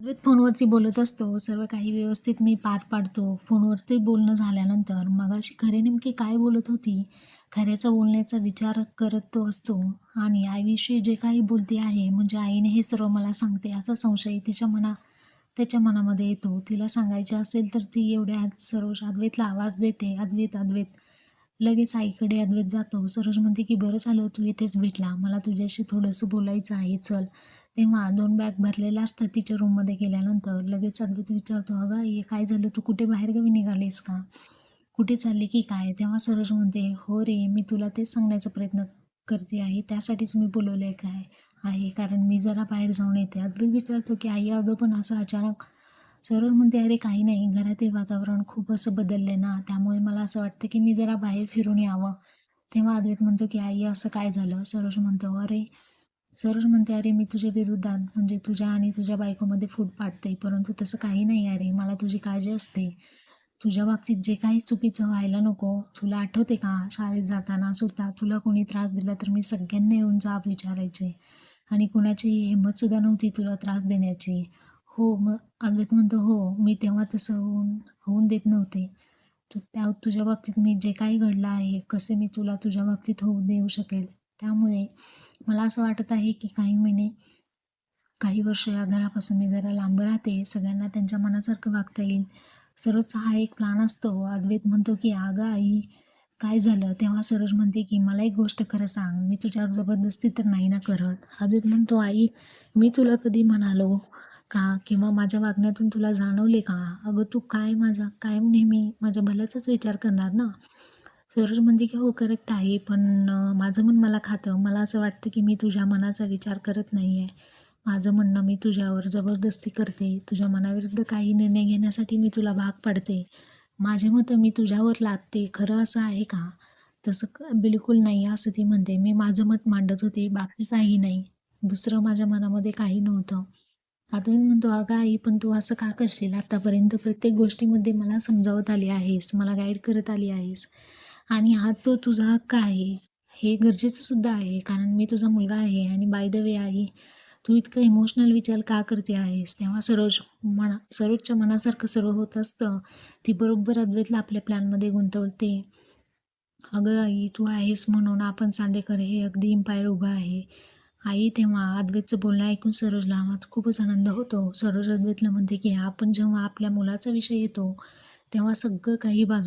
अद्वैत फोनवरती बोलत असतो. सर्व काही व्यवस्थित मी पार पाडतो. फोनवरती बोलणं झाल्यानंतर मगाशी खरे नेमकी काय बोलत होती? खऱ्याचा बोलण्याचा विचार करत तो असतो. आणि आईविषयी जे काही बोलते आहे म्हणजे आईने हे सर्व मला सांगते असा संशय तिच्या मना त्याच्या मनामध्ये येतो. तिला सांगायचे असेल तर ती एवढ्या सर्व अद्वैतला आवाज देते. अद्वैत अद्वैत. लगेच आईकडे अद्वैत जातो. सरोज म्हणते की बरं झालं तू इथेच भेटला. मला तुझ्याशी थोडंसं बोलायचं आहे. चल. तेव्हा दोन बॅग भरलेल्या असतात तिच्या रूममध्ये गेल्यानंतर. लगेच अद्वैत विचारतो अगं हे काय झालं? तू कुठे बाहेरगावी निघालीस का? कुठे चालली की काय? तेव्हा सरोज म्हणते हो रे मी तुला तेच सांगण्याचा प्रयत्न करते आहे. त्यासाठीच मी बोलवलं आहे काय आहे? कारण मी जरा बाहेर जाऊन येते. अद्वैत विचारतो की आई अगं पण असं अचानक सरळ म्हणते अरे काही नाही. घरातील वातावरण खूप असं बदललं आहे ना. त्यामुळे मला असं वाटतं की मी जरा बाहेर फिरून यावं. तेव्हा अद्वैत म्हणतो की आई असं काय झालं? सरोज म्हणतो अरे सरोज म्हणते अरे मी तुझ्या विरोधात म्हणजे तुझ्या आणि तुझ्या बायकोमध्ये फूट पाडते परंतु तसं काही नाही अरे. मला तुझी काळजी असते. तुझ्या बाबतीत जे काही चुकीचं व्हायला नको. तुला आठवते का? शाळेत जाताना सुद्धा तुला कोणी त्रास दिला तर मी सगळ्यांना येऊन जाब विचारायचे. आणि कुणाची हिंमतसुद्धा नव्हती तुला त्रास देण्याची. हो मग अद्वैत म्हणतो हो मी तेव्हा तसं होऊन होऊन देत नव्हते. तू त्या तुझ्या बाबतीत मी जे काही घडलं आहे कसे मी तुला तुझ्या बाबतीत होऊ देऊ शकेल? त्यामुळे मला असं वाटत आहे की काही महिने काही वर्ष या घरापासून मी जरा लांब राहते. सगळ्यांना त्यांच्या मनासारखं वागता येईल. सरोजचा हा एक प्लान असतो. अद्वैत म्हणतो की अगं आई काय झालं? तेव्हा सरोज म्हणते की मला एक गोष्ट खरं सांग. मी तुझ्यावर जबरदस्ती तर नाही ना करत. अद्वैत म्हणतो आई मी तुला कधी म्हणालो का? किंवा माझ्या वागण्यातून तुला जाणवले का? अगं तू काय माझा? कायम नेहमी माझ्या भल्याचाच विचार करणार ना? सरोज म्हणते की हो करेक्ट आहे. पण माझं मन मला खातं. मला असं वाटतं की मी तुझ्या मनाचा विचार करत नाही आहे माझं म्हणणं मी तुझ्यावर जबरदस्ती करते. तुझ्या मनाविरुद्ध काही निर्णय घेण्यासाठी मी तुला भाग पाडते. माझे मतं मी तुझ्यावर लादते. खरं असं आहे का? तसं क- बिलकुल नाही असं ती म्हणते. मी माझं मत मांडत होते. बाकी काही नाही. दुसरं माझ्या मनामध्ये काही नव्हतं. अजून म्हणतो अगं आई पण तू असं का करशील? आतापर्यंत प्रत्येक गोष्टीमध्ये मला समजावत आली आहेस मला गाईड करत आली आहेस. आणि हा तो तुझा हक्क आहे. हे गरजेचं सुद्धा आहे कारण मी तुझा मुलगा आहे आणि बाय द वे आई तू इतकं इमोशनल विचार का करते आहेस? तेव्हा सरोज मना सरोजच्या मनासारखं सर्व होत असतं. ती बरोबर अद्वैतला आपल्या प्लॅनमध्ये गुंतवते. अगं आई तू आहेस म्हणून आपण चांदेकर हे अगदी इम्पायर उभं आहे. आई तेव्हा अद्वैतचं बोलणं ऐकून सरोजला मात्र खूपच आनंद होतो. सरोज अद्वैतला म्हणते की आपण जेव्हा आपल्या मुलाचा विषय येतो तेव्हा सगळं काही बाजू